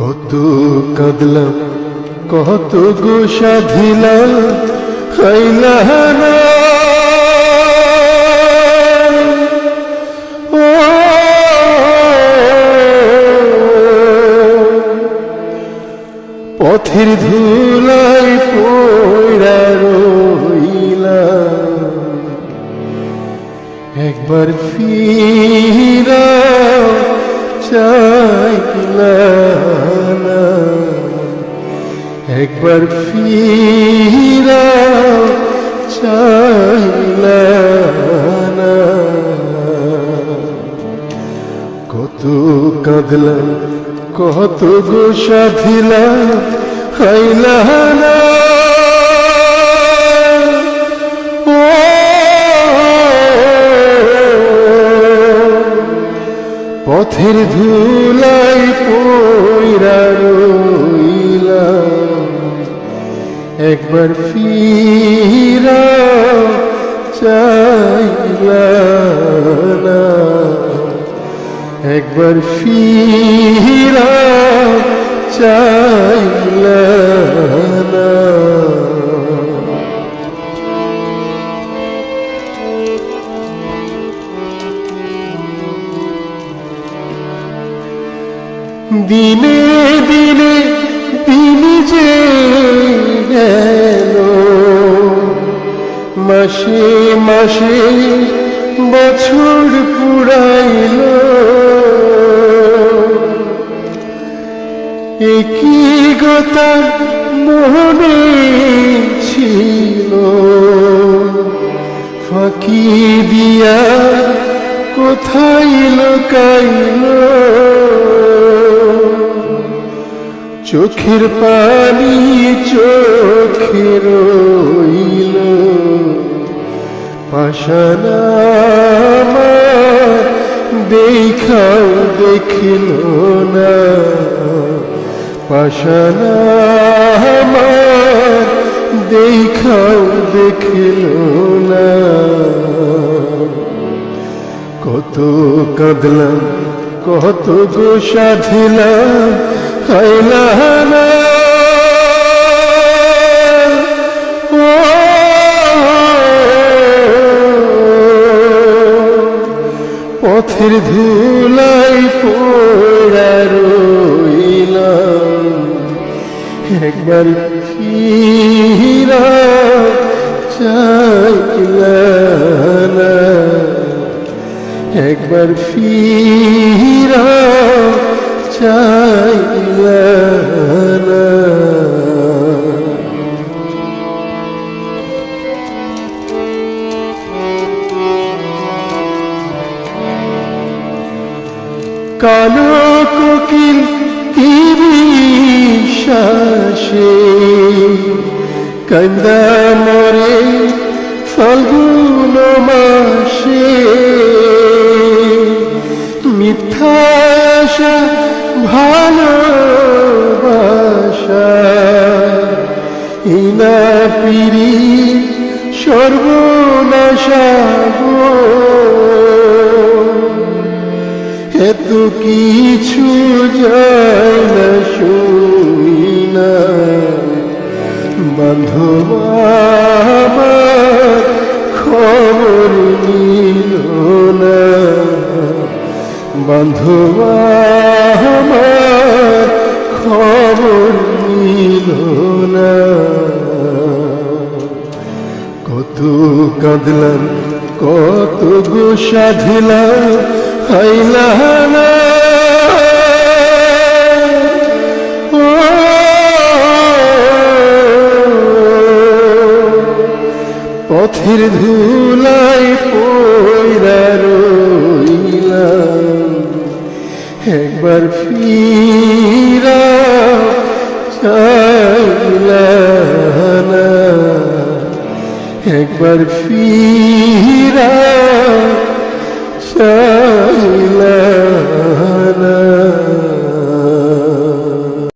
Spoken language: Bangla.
কত কাঁদলাম কত গো সাধিলাম খাইলা না। ও পথের ধুলাই পয়রা রইলাম একবার ফিরা ফিরা কত কাঁদলাম কত গো না। পথের ধুলাই পয়রা রইলাম। একবার ফিরা চাইলা একবার ফিরা চাইলা দিনে দিনে দিন যে গেল। মাসে মাসে বছর পুরাইল। একই গতা মনে ছিল। ফাঁকি দিয়া কোথায় লোকাইল? চোখের পানি চোখে রইল। পাশানা দেখাও, দেখিল না। পাশানা দেখাও, দেখিল না। কত কাঁদলাম, কত গো সাধিলাম পথের ধুলাই পোড়া একবার ফিরা একবার ফিরা চাইলা না কালো কোকিল তিরি শাসে কন্দা মরে ফাল্গুন মাসে মিথ্যা ভালোবাসা। ইনা সর্বনাশা এত কিছু যায় শুনি না। বান্ধব খবর নিল না। বান্ধব কাঁদলাম কত গো সাধিলাম হাইলা পথের ধুলাই পয়রা রইলাম একবার ফিরা চাইলা না একবার ফিরা